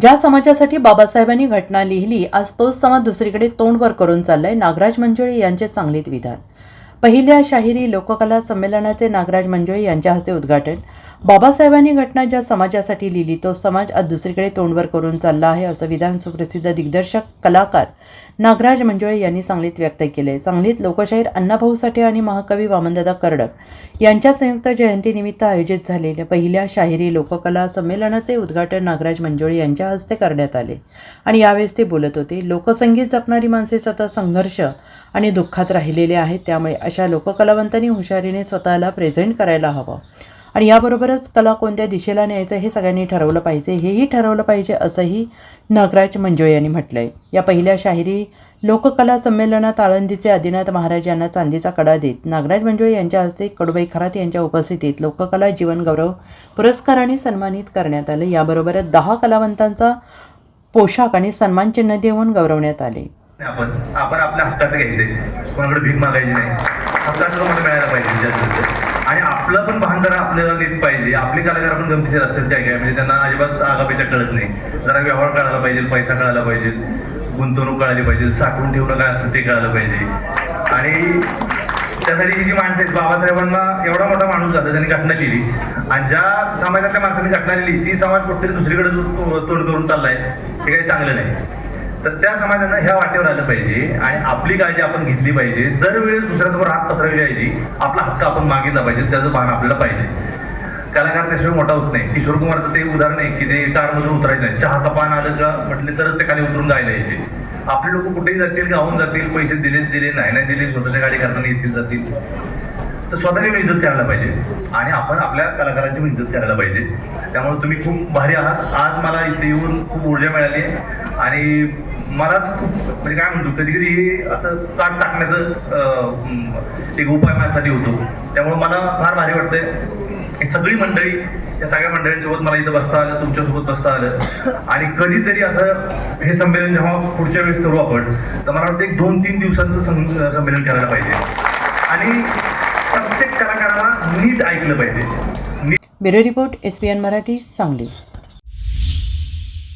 ज्या समाजासाठी बाबासाहेबांनी घटना लिहिली आज तोच समाज दुसरीकडे तोंडवर करून चाललाय. नागराज मंजुळे यांचे सांगलीत विधान. पहिल्या शाहिरी लोककला संमेलनाचे नागराज मंजुळे यांच्या हस्ते उद्घाटन. बाबासाहेबांनी घटना ज्या समाजासाठी लिहिली तो समाज आज दुसरीकडे तोंडवर करून चालला आहे असं विधान सुप्रसिद्ध दिग्दर्शक कलाकार नागराज मंजुळे यांनी सांगलीत व्यक्त केले सांगलीत लोकशाहीर अण्णाभाऊ साठे आणि महाकवी वामनदादा कर्डक यांच्या संयुक्त जयंतीनिमित्त आयोजित झालेल्या पहिल्या शाहिरी लोककला संमेलनाचे उद्घाटन नागराज मंजुळे यांच्या हस्ते करण्यात आले आणि यावेळेस ते बोलत होते लोकसंगीत जपणारी माणसे सतत संघर्ष आणि दुःखात राहिलेले आहेत त्यामुळे अशा लोककलावंतांनी हुशारीने स्वतःला प्रेझेंट करायला हवं. आणि याबरोबरच कला कोणत्या दिशेला न्यायचं हे सगळ्यांनी ठरवलं पाहिजे हेही ठरवलं पाहिजे असंही नागराज मंजुळे यांनी म्हटलं आहे या पहिल्या शाहिरी लोककला संमेलनात आळंदीचे आदिनाथ महाराज यांना चांदीचा कडा देत नागराज मंजुळे यांच्या हस्ते कडुबाई खरात यांच्या उपस्थितीत लोककला जीवन गौरव पुरस्काराने सन्मानित करण्यात आलं. याबरोबरच दहा कलावंतांचा पोशाख आणि सन्मानचिन्ह देऊन गौरवण्यात आले. आपण आपण आपल्या हक्काचं घ्यायचंय. कोणाकडे भीक मागायची नाही. हक्काचं तुम्हाला मिळायला पाहिजे जास्त. आणि आपलं पण भान जरा आपल्याला नीट पाहिजे. आपले कलाकार पण गमतीशीर असतात काय काय म्हणजे त्यांना अजिबात आगापेक्षा कळत नाही. जरा व्यवहार कळायला पाहिजे पैसा कळायला पाहिजे गुंतवणूक कळाली पाहिजे साठवून ठेवणं काय असतं ते कळायला पाहिजे. आणि त्यासाठी ही जी माणसं आहेत बाबासाहेबांना एवढा मोठा माणूस झाला त्यांनी घटना लिहिली आणि ज्या समाजातल्या माणसांनी घटना लिहिली ती समाज कुठेतरी दुसरीकडे तो- तोंड करून चाललाय. हे काही चांगलं नाही. तर त्या समाजानं ह्या वाटेवर आलं पाहिजे आणि आपली काळजी आपण घेतली पाहिजे. दरवेळेस दुसऱ्यासमोर हात पसरवली पाहिजे आपला हक्क आपण मागितला पाहिजे त्याचं भान आपल्याला पाहिजे. कलाकार त्याशिवाय मोठा होत नाही. किशोर कुमारचं ते उदाहरण आहे की ते कारमधून उतरायचं नाही. चहाचा पान आलं का म्हटले तरच ते खाली उतरून जायला यायचे. आपले लोक कुठेही जातील गावून जातील पैसे दिले दिले नाही नाही दिले स्वतःच्या गाडी करताना येतील जातील. तर स्वतःची पण इज्जत करायला पाहिजे. आणि आपण आपल्या कलाकारांची पण इज्जत करायला पाहिजे. त्यामुळे तुम्ही खूप भारी आहात. आज मला इथे येऊन खूप ऊर्जा मिळाली आणि मलाच खूप म्हणजे काय म्हणतो कधी कधी हे असं ताट टाकण्याचं एक उपाय माझ्यासाठी होतो. त्यामुळे मला फार भारी वाटतंय. सगळी मंडळी या सगळ्या मंडळींसोबत मला इथं बसता आलं तुमच्यासोबत बसता आलं. आणि कधीतरी असं हे संमेलन जेव्हा पुढच्या वेळेस करू आपण तर मला वाटतं एक दोन तीन दिवसांचं संमेलन करायला पाहिजे. आणि प्रत्येक कलाकाराला नीट ऐकलं पाहिजे. Bureau report S P N Marathi Sangli.